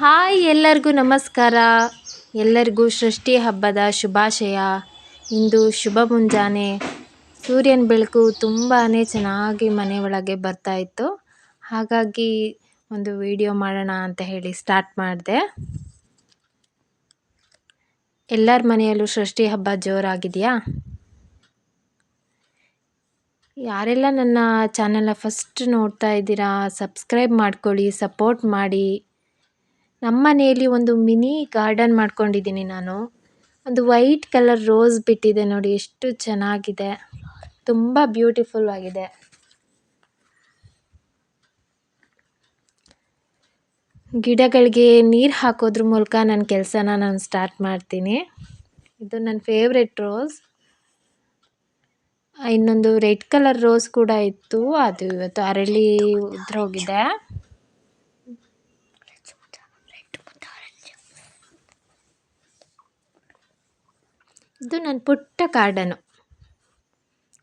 Hi ಎಲ್ಲರಿಗೂ ನಮಸ್ಕಾರ. ಎಲ್ಲರಿಗೂ ಸೃಷ್ಟಿ ಹಬ್ಬದ ಶುಭಾಶಯ. ಇಂದು ಶುಭ ಮುಂಜಾನೆ. ಸೂರ್ಯನ ಬೆಳಕು ತುಂಬಾ ಚೆನ್ನಾಗಿ ಮನೆ ಒಳಗೆ ಬರ್ತಾ ಇತ್ತು. ಹಾಗಾಗಿ ಒಂದು ವಿಡಿಯೋ ಮಾಡೋಣ ಅಂತ ಹೇಳಿ ಸ್ಟಾರ್ಟ್ ಮಾಡಿದೆ. ಎಲ್ಲರ ಮನೆಯಲ್ಲೂ ಸೃಷ್ಟಿ ಹಬ್ಬ ಜೋರಾಗಿದೆಯಾ? ಯಾರೆಲ್ಲ ನನ್ನ ಚಾನಲ್ನ ಫಸ್ಟ್ ನೋಡ್ತಾ ಇದ್ದೀರಾ, ಸಬ್ಸ್ಕ್ರೈಬ್ ಮಾಡ್ಕೊಳ್ಳಿ, ಸಪೋರ್ಟ್ ಮಾಡಿ. ನಮ್ಮ ಮನೆಯಲ್ಲಿ ಒಂದು ಮಿನಿ ಗಾರ್ಡನ್ ಮಾಡ್ಕೊಂಡಿದ್ದೀನಿ ನಾನು. ಒಂದು ವೈಟ್ ಕಲರ್ ರೋಸ್ ಬಿಟ್ಟಿದೆ ನೋಡಿ, ಎಷ್ಟು ಚೆನ್ನಾಗಿದೆ. ತುಂಬ ಬ್ಯೂಟಿಫುಲ್ ಆಗಿದೆ. ಗಿಡಗಳಿಗೆ ನೀರು ಹಾಕೋದ್ರ ಮೂಲಕ ನನ್ನ ಕೆಲಸನ ನಾನು ಸ್ಟಾರ್ಟ್ ಮಾಡ್ತೀನಿ. ಇದು ನನ್ನ ಫೇವ್ರೆಟ್ ರೋಸ್ ಇನ್ನೊಂದು ರೆಡ್ ಕಲರ್ ರೋಸ್ ಕೂಡ ಇತ್ತು. ಅದು ಇವತ್ತು ಅರಳಿ ಉದ್ರೋಗಿದೆ. ಇದು ನನ್ನ ಪುಟ್ಟ ಗಾರ್ಡನು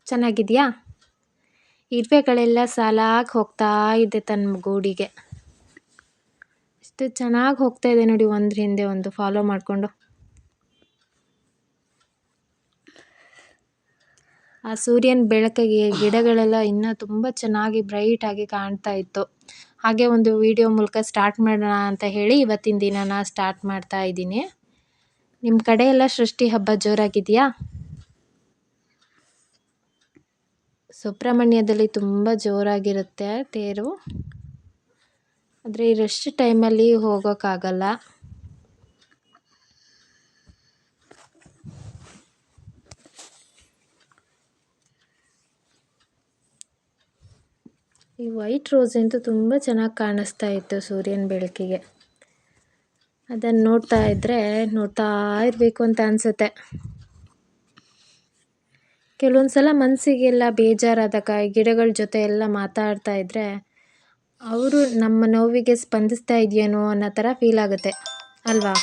ಚೆನ್ನಾಗಿದೆಯಾ? ಇರುವೆಗಳೆಲ್ಲ ಸಾಲಾಗಿ ಹೋಗ್ತಾ ಇದೆ ತನ್ನ ಗೂಡಿಗೆ. ಎಷ್ಟು ಚೆನ್ನಾಗಿ ಹೋಗ್ತಾ ಇದೆ ನೋಡಿ ಒಂದ್ರ ಹಿಂದೆ ಒಂದು ಫಾಲೋ ಮಾಡಿಕೊಂಡು. ಆ ಸೂರ್ಯನ ಬೆಳಕಿಗೆ ಗಿಡಗಳೆಲ್ಲ ಇನ್ನೂ ತುಂಬ ಚೆನ್ನಾಗಿ ಬ್ರೈಟಾಗಿ ಕಾಣ್ತಾ ಇತ್ತು. ಹಾಗೆ ಒಂದು ವಿಡಿಯೋ ಮೂಲಕ ಸ್ಟಾರ್ಟ್ ಮಾಡೋಣ ಅಂತ ಹೇಳಿ ಇವತ್ತಿನ ದಿನನ ಸ್ಟಾರ್ಟ್ ಮಾಡ್ತಾ ಇದ್ದೀನಿ. ನಿಮ್ಮ ಕಡೆ ಎಲ್ಲ ಸೃಷ್ಟಿ ಹಬ್ಬ ಜೋರಾಗಿದೆಯಾ? ಸುಬ್ರಹ್ಮಣ್ಯದಲ್ಲಿ ತುಂಬ ಜೋರಾಗಿರುತ್ತೆ ತೇರು. ಆದರೆ ಈ ರಶ್ ಟೈಮಲ್ಲಿ ಹೋಗೋಕ್ಕಾಗಲ್ಲ ಈ ವೈಟ್ ರೋಸ್ ಅಂತೂ ತುಂಬ ಚೆನ್ನಾಗಿ ಕಾಣಿಸ್ತಾ ಇತ್ತು ಸೂರ್ಯನ ಬೆಳಕಿಗೆ. ಅದನ್ನು ನೋಡ್ತಾ ಇದ್ದರೆ ನೋಡ್ತಾ ಇರಬೇಕು ಅಂತ ಅನಿಸುತ್ತೆ. ಕೆಲವೊಂದು ಸಲ ಮನಸ್ಸಿಗೆಲ್ಲ ಬೇಜಾರಾದಾಗ ಗಿಡಗಳ ಜೊತೆ ಎಲ್ಲ ಮಾತಾಡ್ತಾ ಇದ್ದರೆ ಅವರು ನಮ್ಮ ನೋವಿಗೆ ಸ್ಪಂದಿಸ್ತಾ ಇದೆಯೇನೋ ಅನ್ನೋ ಥರ ಫೀಲ್ ಆಗುತ್ತೆ, ಅಲ್ವಾ?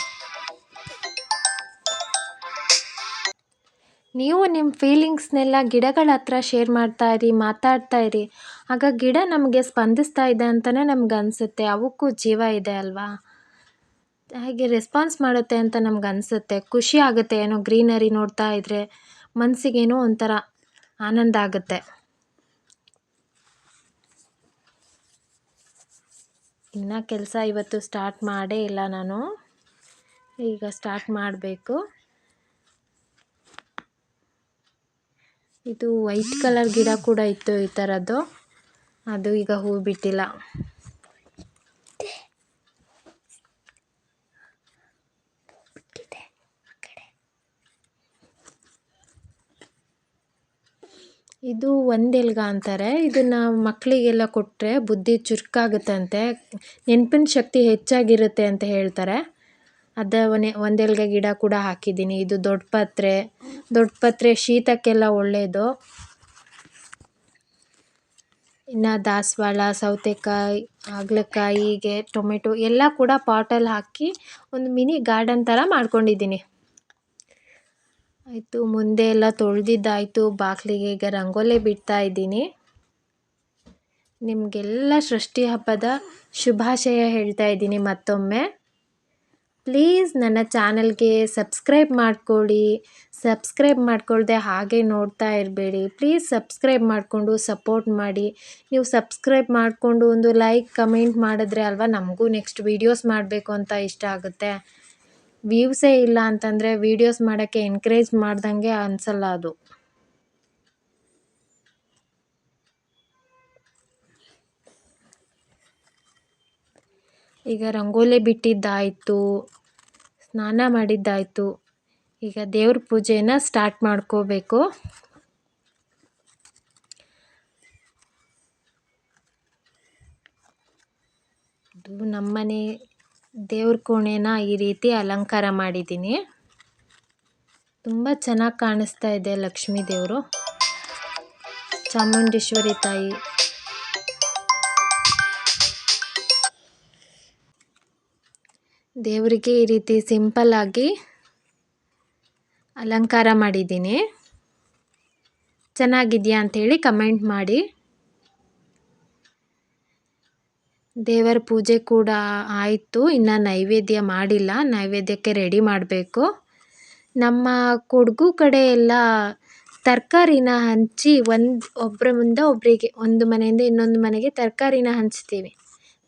ನೀವು ನಿಮ್ಮ ಫೀಲಿಂಗ್ಸ್ನೆಲ್ಲ ಗಿಡಗಳ ಹತ್ರ ಶೇರ್ ಮಾಡ್ತಾ ಇರಿ, ಮಾತಾಡ್ತಾ ಇರಿ. ಆಗ ಗಿಡ ನಮಗೆ ಸ್ಪಂದಿಸ್ತಾ ಇದೆ ಅಂತಲೇ ನಮ್ಗೆ ಅನಿಸುತ್ತೆ. ಅವಕ್ಕೂ ಜೀವ ಇದೆ, ಅಲ್ವಾ? ಹಾಗೆ ರೆಸ್ಪಾನ್ಸ್ ಮಾಡುತ್ತೆ ಅಂತ ನಮ್ಗೆ ಅನಿಸುತ್ತೆ. ಖುಷಿ ಆಗುತ್ತೆ ಏನೋ ಗ್ರೀನರಿ ನೋಡ್ತಾ ಇದ್ದರೆ ಮನಸ್ಸಿಗೇನೋ ಒಂಥರ ಆನಂದ ಆಗುತ್ತೆ. ಇನ್ನು ಕೆಲಸ ಇವತ್ತು ಸ್ಟಾರ್ಟ್ ಮಾಡೇ ಇಲ್ಲ ನಾನು. ಈಗ ಸ್ಟಾರ್ಟ್ ಮಾಡಬೇಕು. ಇದು ವೈಟ್ ಕಲರ್ ಗಿಡ ಕೂಡ ಇತ್ತು ಈ ಥರದ್ದು ಅದು ಈಗ ಹೂ ಬಿಟ್ಟಿಲ್ಲ. ಇದು ಒಂದೆಲ್ಗ ಅಂತಾರೆ. ಇದನ್ನು ಮಕ್ಕಳಿಗೆಲ್ಲ ಕೊಟ್ಟರೆ ಬುದ್ಧಿ ಚುರುಕಾಗುತ್ತಂತೆ. ನೆನಪಿನ ಶಕ್ತಿ ಹೆಚ್ಚಾಗಿರುತ್ತೆ ಅಂತ ಹೇಳ್ತಾರೆ. ಅದ ಒನೆ ಒಂದೆಲ್ಗ ಗಿಡ ಕೂಡ ಹಾಕಿದ್ದೀನಿ. ಇದು ದೊಡ್ಡಪತ್ರೆ ದೊಡ್ಡಪತ್ರೆ ದೊಡ್ಡ ಪತ್ರೆ ಶೀತಕ್ಕೆಲ್ಲ ಒಳ್ಳೆಯದು ಇನ್ನು ದಾಸವಾಳ, ಸೌತೆಕಾಯಿ ಹಾಗಲಕಾಯಿ ಹೀಗೆ ಟೊಮೆಟೊ ಎಲ್ಲ ಕೂಡ ಪಾಟಲ್ಲಿ ಹಾಕಿ ಒಂದು ಮಿನಿ ಗಾರ್ಡನ್ ಥರ ಮಾಡ್ಕೊಂಡಿದ್ದೀನಿ. ಆಯಿತು, ಮುಂದೆ ಎಲ್ಲ ತೊಳೆದಿದ್ದಾಯಿತು. ಬಾಗಿಲಿಗೆ ಈಗ ರಂಗೋಲಿ ಬಿಡ್ತಾ ಇದ್ದೀನಿ. ನಿಮಗೆಲ್ಲ ಸೃಷ್ಟಿ ಹಬ್ಬದ ಶುಭಾಶಯ ಹೇಳ್ತಾ ಇದ್ದೀನಿ ಮತ್ತೊಮ್ಮೆ. ಪ್ಲೀಸ್ ನನ್ನ ಚಾನಲ್ಗೆ ಸಬ್ಸ್ಕ್ರೈಬ್ ಮಾಡಿಕೊಳ್ಳಿ. ಸಬ್ಸ್ಕ್ರೈಬ್ ಮಾಡ್ಕೊಳ್ಳದೆ ಹಾಗೆ ನೋಡ್ತಾ ಇರಬೇಡಿ. ಪ್ಲೀಸ್ ಸಬ್ಸ್ಕ್ರೈಬ್ ಮಾಡಿಕೊಂಡು ಸಪೋರ್ಟ್ ಮಾಡಿ. ನೀವು ಸಬ್ಸ್ಕ್ರೈಬ್ ಮಾಡಿಕೊಂಡು ಒಂದು ಲೈಕ್, ಕಮೆಂಟ್ ಮಾಡಿದ್ರೆ ಅಲ್ವಾ ನಮಗೂ ನೆಕ್ಸ್ಟ್ ವೀಡಿಯೋಸ್ ಮಾಡಬೇಕು ಅಂತ ಇಷ್ಟ ಆಗುತ್ತೆ. ವ್ಯೂಸೇ ಇಲ್ಲ ಅಂತಂದರೆ ವೀಡಿಯೋಸ್ ಮಾಡೋಕ್ಕೆ ಎನ್ಕರೇಜ್ ಮಾಡ್ದಂಗೆ ಅನಿಸಲ್ಲ ಅದು. ಈಗ ರಂಗೋಲಿ ಬಿಟ್ಟಿದ್ದಾಯಿತು, ಸ್ನಾನ ಮಾಡಿದ್ದಾಯಿತು, ಈಗ ದೇವ್ರ ಪೂಜೆನ ಸ್ಟಾರ್ಟ್ ಮಾಡ್ಕೋಬೇಕು. ಇದು ನಮ್ಮನೆ ದೇವ್ರ ಕೋಣೆನ ಈ ರೀತಿ ಅಲಂಕಾರ ಮಾಡಿದ್ದೀನಿ. ತುಂಬ ಚೆನ್ನಾಗಿ ಕಾಣಿಸ್ತಾ ಇದೆ ಲಕ್ಷ್ಮೀ ದೇವರು. ಚಾಮುಂಡೇಶ್ವರಿ ತಾಯಿ. ದೇವರಿಗೆ ಈ ರೀತಿ ಸಿಂಪಲ್ ಆಗಿ ಅಲಂಕಾರ ಮಾಡಿದ್ದೀನಿ. ಚೆನ್ನಾಗಿದೆಯಾ ಅಂಥೇಳಿ ಕಮೆಂಟ್ ಮಾಡಿ. ದೇವರ ಪೂಜೆ ಕೂಡ ಆಯಿತು. ಇನ್ನು ನೈವೇದ್ಯ ಮಾಡಿಲ್ಲ. ನೈವೇದ್ಯಕ್ಕೆ ರೆಡಿ ಮಾಡಬೇಕು. ನಮ್ಮ ಕೊಡಗು ಕಡೆ ಎಲ್ಲ ತರಕಾರಿನ ಹಂಚಿ ಒಂದು ಒಬ್ಬರ ಮುಂದೆ ಒಬ್ಬರಿಗೆ ಒಂದು ಮನೆಯಿಂದ ಇನ್ನೊಂದು ಮನೆಗೆ ತರಕಾರಿನ ಹಂಚ್ತೀವಿ.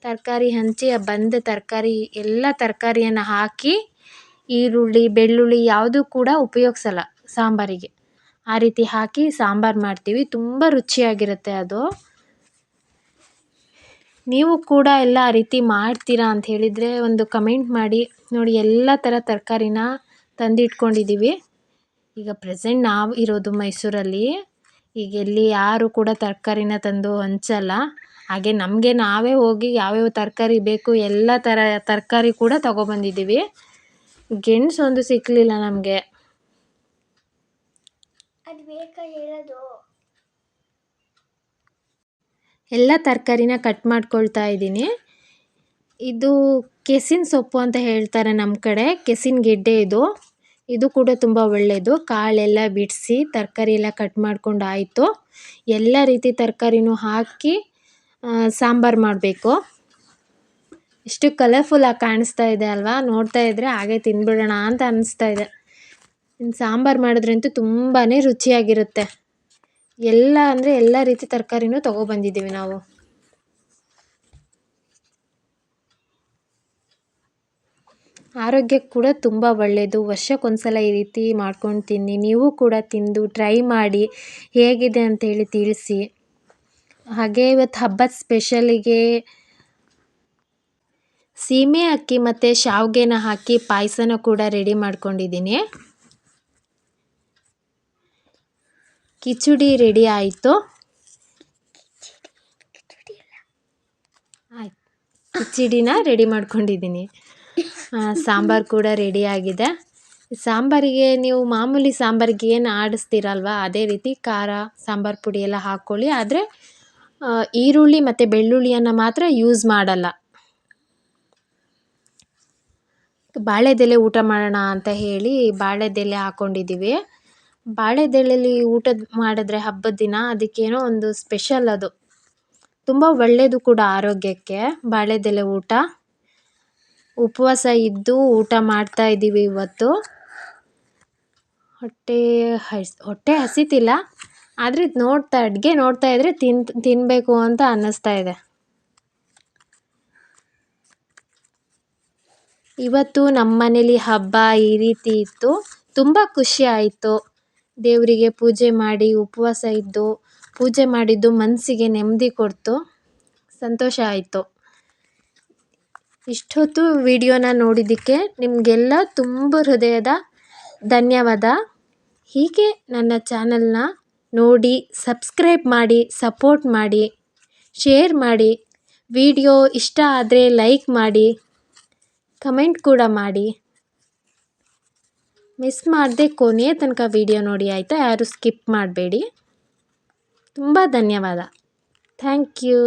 ತರಕಾರಿ ಹಂಚಿ ಬಂದ ತರಕಾರಿ, ಎಲ್ಲ ತರಕಾರಿಯನ್ನು ಹಾಕಿ ಈರುಳ್ಳಿ, ಬೆಳ್ಳುಳ್ಳಿ ಯಾವುದೂ ಕೂಡ ಉಪಯೋಗಿಸಲ್ಲ ಸಾಂಬಾರಿಗೆ. ಆ ರೀತಿ ಹಾಕಿ ಸಾಂಬಾರು ಮಾಡ್ತೀವಿ. ತುಂಬ ರುಚಿಯಾಗಿರುತ್ತೆ ಅದು. ನೀವು ಕೂಡ ಎಲ್ಲ ಆ ರೀತಿ ಮಾಡ್ತೀರಾ ಅಂತ ಹೇಳಿದರೆ ಒಂದು ಕಮೆಂಟ್ ಮಾಡಿ. ನೋಡಿ, ಎಲ್ಲ ಥರ ತರಕಾರಿನ ತಂದಿಟ್ಕೊಂಡಿದ್ದೀವಿ. ಈಗ ಪ್ರೆಸೆಂಟ್ ನಾವು ಇರೋದು ಮೈಸೂರಲ್ಲಿ. ಈಗ ಎಲ್ಲಿ ಯಾರು ಕೂಡ ತರಕಾರಿನ ತಂದು ಹಂಚಲ್ಲ. ಹಾಗೆ ನಮಗೆ ನಾವೇ ಹೋಗಿ ಯಾವ್ಯಾವ ತರಕಾರಿ ಬೇಕು, ಎಲ್ಲ ಥರ ತರಕಾರಿ ಕೂಡ ತಗೊಬಂದಿದ್ದೀವಿ. ಗೆಣಸು ಒಂದು ಸಿಕ್ಕಲಿಲ್ಲ ನಮಗೆ. ಅದು ಬೇಕಾ ಹೇಳೋದು? ಎಲ್ಲ ತರಕಾರಿನ ಕಟ್ ಮಾಡ್ಕೊಳ್ತಾ ಇದ್ದೀನಿ. ಇದು ಕೆಸಿನ ಸೊಪ್ಪು ಅಂತ ಹೇಳ್ತಾರೆ ನಮ್ಮ ಕಡೆ. ಕೆಸಿನ ಗೆಡ್ಡೆ ಇದು. ಇದು ಕೂಡ ತುಂಬ ಒಳ್ಳೆಯದು ಕಾಳೆಲ್ಲ ಬಿಡಿಸಿ ತರಕಾರಿ ಎಲ್ಲ ಕಟ್ ಮಾಡ್ಕೊಂಡು ಆಯಿತು. ಎಲ್ಲ ರೀತಿ ತರಕಾರಿನೂ ಹಾಕಿ ಸಾಂಬಾರು ಮಾಡಬೇಕು. ಎಷ್ಟು ಕಲರ್ಫುಲ್ಲಾಗಿ ಕಾಣಿಸ್ತಾ ಇದೆ ಅಲ್ವಾ? ನೋಡ್ತಾ ಇದ್ದರೆ ಹಾಗೆ ತಿಂದ್ಬಿಡೋಣ ಅಂತ ಅನ್ನಿಸ್ತಾ ಇದೆ. ಇನ್ನು ಸಾಂಬಾರು ಮಾಡಿದ್ರಂತೂ ತುಂಬಾ ರುಚಿಯಾಗಿರುತ್ತೆ. ಎಲ್ಲ ಅಂದರೆ ಎಲ್ಲ ರೀತಿ ತರಕಾರಿನೂ ತೊಗೊಬಂದಿದ್ದೀವಿ ನಾವು. ಆರೋಗ್ಯಕ್ಕೆ ಕೂಡ ತುಂಬ ಒಳ್ಳೆಯದು ವರ್ಷಕ್ಕೊಂದ್ಸಲ ಈ ರೀತಿ ಮಾಡ್ಕೊಂಡು ತಿನ್ನಿ. ನೀವು ಕೂಡ ತಿಂದು ಟ್ರೈ ಮಾಡಿ ಹೇಗಿದೆ ಅಂತೇಳಿ ತಿಳಿಸಿ. ಹಾಗೆ ಇವತ್ತು ಹಬ್ಬದ ಸ್ಪೆಷಲಿಗೆ ಸೀಮೆ ಅಕ್ಕಿ ಮತ್ತು ಶಾವಿಗೆನ ಹಾಕಿ ಪಾಯಸನ ಕೂಡ ರೆಡಿ ಮಾಡ್ಕೊಂಡಿದ್ದೀನಿ. ಕಿಚಡಿ ರೆಡಿ ಆಯಿತು. ಆಯ್ತು. ಕಿಚಡಿನ ರೆಡಿ ಮಾಡ್ಕೊಂಡಿದ್ದೀನಿ. ಸಾಂಬಾರು ಕೂಡ ರೆಡಿ ಆಗಿದೆ. ಸಾಂಬಾರಿಗೆ ನೀವು ಮಾಮೂಲಿ ಸಾಂಬಾರಿಗೆ ಏನು ಆಡಿಸ್ತೀರಲ್ವ, ಅದೇ ರೀತಿ ಖಾರ, ಸಾಂಬಾರು ಪುಡಿ ಎಲ್ಲ ಹಾಕ್ಕೊಳ್ಳಿ ಆದರೆ ಈರುಳ್ಳಿ ಮತ್ತು ಬೆಳ್ಳುಳ್ಳಿಯನ್ನು ಮಾತ್ರ ಯೂಸ್ ಮಾಡಲ್ಲ. ಬಾಳೆದೆಲೆ ಊಟ ಮಾಡೋಣ ಅಂತ ಹೇಳಿ ಬಾಳೆದೆಲೆ ಹಾಕ್ಕೊಂಡಿದ್ದೀವಿ ಬಾಳೆದೆಲೆಲಿ ಊಟ ಮಾಡಿದ್ರೆ ಹಬ್ಬದ ದಿನ ಅದಕ್ಕೇನೋ ಒಂದು ಸ್ಪೆಷಲ್ ಅದು. ತುಂಬ ಒಳ್ಳೆಯದು ಕೂಡ ಆರೋಗ್ಯಕ್ಕೆ ಬಾಳೆದೆಲೆ ಊಟ. ಉಪವಾಸ ಇದ್ದು ಊಟ ಮಾಡ್ತಾ ಇದ್ದೀವಿ ಇವತ್ತು. ಹೊಟ್ಟೆ ಹಸ್, ಹೊಟ್ಟೆ ಹಸಿತಿಲ್ಲ, ಆದರೆ ನೋಡ್ತಾ, ಅಡುಗೆ ನೋಡ್ತಾ ಇದ್ದರೆ ತಿನ್ ತಿನ್ನಬೇಕು ಅಂತ ಅನ್ನಿಸ್ತಾ ಇದೆ. ಇವತ್ತು ನಮ್ಮ ಮನೇಲಿ ಹಬ್ಬ ಈ ರೀತಿ ಇತ್ತು. ತುಂಬ ಖುಷಿ ಆಯಿತು. ದೇವರಿಗೆ ಪೂಜೆ ಮಾಡಿ ಉಪವಾಸ ಇದ್ದು, ಪೂಜೆ ಮಾಡಿದ್ದು ಮನಸ್ಸಿಗೆ ನೆಮ್ಮದಿ ಕೊಡ್ತು. ಸಂತೋಷ ಆಯಿತು. ಇಷ್ಟೊತ್ತು ವಿಡಿಯೋನ ನೋಡಿದ್ದಕ್ಕೆ ನಿಮಗೆಲ್ಲ ತುಂಬ ಹೃದಯದ ಧನ್ಯವಾದ. ಹೀಗೆ ನನ್ನ ಚಾನಲ್ನ ನೋಡಿ, ಸಬ್ಸ್ಕ್ರೈಬ್ ಮಾಡಿ, ಸಪೋರ್ಟ್ ಮಾಡಿ, ಶೇರ್ ಮಾಡಿ, ವಿಡಿಯೋ ಇಷ್ಟ ಆದರೆ ಲೈಕ್ ಮಾಡಿ, ಕಮೆಂಟ್ ಕೂಡ ಮಾಡಿ. ಮಿಸ್ ಮಾಡದೆ ಕೊನೆಯ ತನಕ ವಿಡಿಯೋ ನೋಡಿ ಆಯಿತಾ? ಯಾರೂ ಸ್ಕಿಪ್ ಮಾಡಬೇಡಿ. ತುಂಬ ಧನ್ಯವಾದ. Thank you